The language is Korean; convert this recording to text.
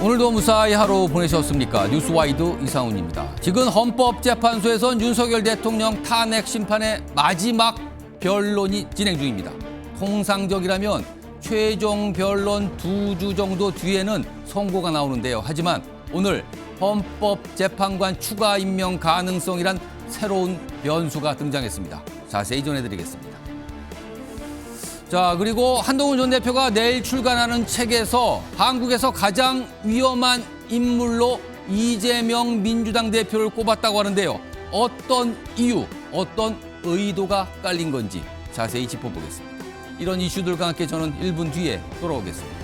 오늘도 무사히 하루 보내셨습니까? 뉴스와이드 이상훈입니다. 지금 헌법재판소에선 윤석열 대통령 탄핵 심판의 마지막 변론이 진행 중입니다. 통상적이라면 최종 변론 두 주 정도 뒤에는 선고가 나오는데요. 하지만 오늘 헌법재판관 추가 임명 가능성이란 새로운 변수가 등장했습니다. 자세히 전해드리겠습니다. 자, 그리고 한동훈 전 대표가 내일 출간하는 책에서 한국에서 가장 위험한 인물로 이재명 민주당 대표를 꼽았다고 하는데요. 어떤 이유, 어떤 의도가 깔린 건지 자세히 짚어보겠습니다. 이런 이슈들과 함께 저는 1분 뒤에 돌아오겠습니다.